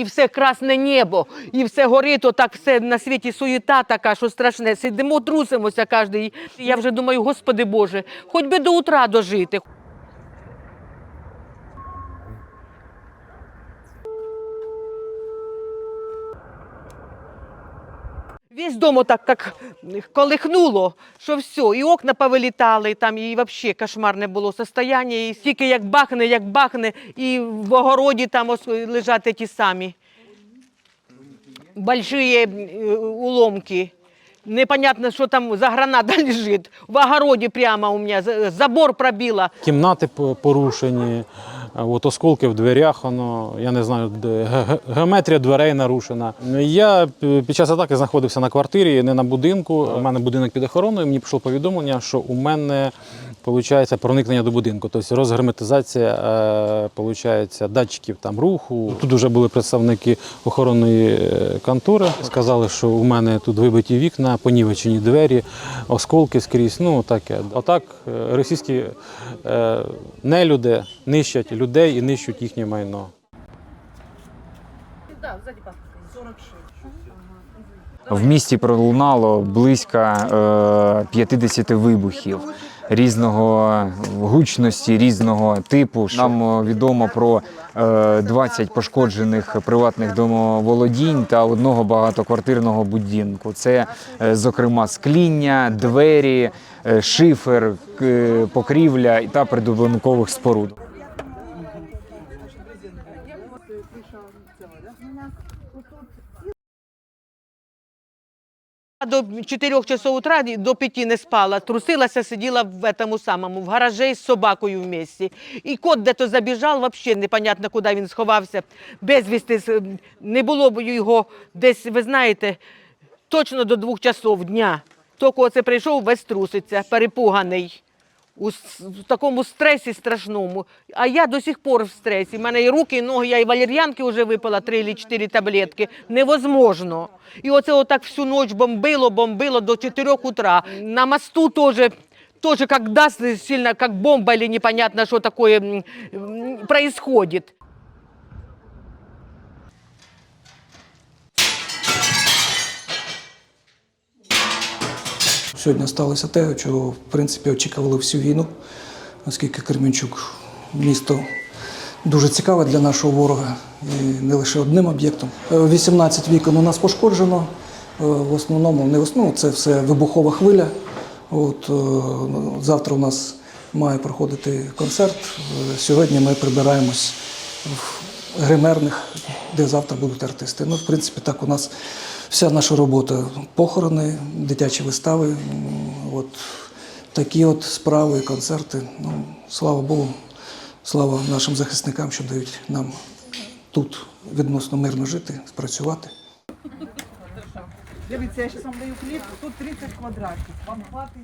і все красне небо, і все горить, отак все на світі суєта така, що страшне. Сидимо, трусимося кожен. Я вже думаю, Господи Боже, хоч би до утра дожити. Весь дом отак як колихнуло, що все, і окна повилітали, там і взагалі кошмарне було состояння. І стільки як бахне, як бахне, і в огороді там лежать ті самі. Большие е, уломки. Непонятно, що там за граната лежить. В огороді прямо у мене забор пробило. Кімнати порушені, от осколки в дверях, воно, я не знаю, геометрія дверей нарушена. Я е, під час атаки знаходився на квартирі, не на будинку. У мене будинок під охороною. Мені пішло повідомлення, що у мене виходить проникнення до будинку, тобто розгерметизація е, получається, датчиків там руху. Тут вже були представники охоронної е, контори. Сказали, що у мене тут вибиті вікна, понівечені двері, осколки скрізь. Ну таке. Отак е, російські е, нелюди нищать людей і нищать їхнє майно. В місті пролунало близько е, 50 вибухів різного гучності, різного типу. Нам е, відомо про е, 20 пошкоджених приватних домоволодінь та одного багатоквартирного будинку. Це, е, зокрема, скління, двері, е, шифер, покрівля та придобункових споруд. До 4 часов утра до 5 не спала, трусилася, сиділа в этому самому, в гаражі з собакою в місті. І кот де-то забіжав, взагалі непонятно, куди він сховався. Безвісти не було б його десь, ви знаєте, точно до двох часов дня. Тільки оце прийшов, весь труситься, перепуганий. У такому стресі страшному. А я до сих пор в стресі. У мене і руки, і ноги, я і валер'янки вже випила три чи чотири таблетки. Невозможно. І оце отак всю ніч бомбило, бомбило до 4 утра. На мосту теж тоже как даст сильно, как бомба или непонятно, что такое происходит. Сьогодні сталося те, чого в принципі очікували всю війну, оскільки Кременчук місто дуже цікаве для нашого ворога, і не лише одним об'єктом. Е, 18 вікон у нас пошкоджено. Е, В основному не в основному це все вибухова хвиля. От е, ну, завтра у нас має проходити концерт. Е, Сьогодні ми прибираємось гримерних, де завтра будуть артисти. Ну, в принципі, так у нас вся наша робота похорони, дитячі вистави. От такі от справи, концерти. Ну, слава Богу, слава нашим захисникам, що дають нам тут відносно мирно жити, працювати. Дивіться, я зараз вам даю хліб, тут 30 квадратів. Вам хватить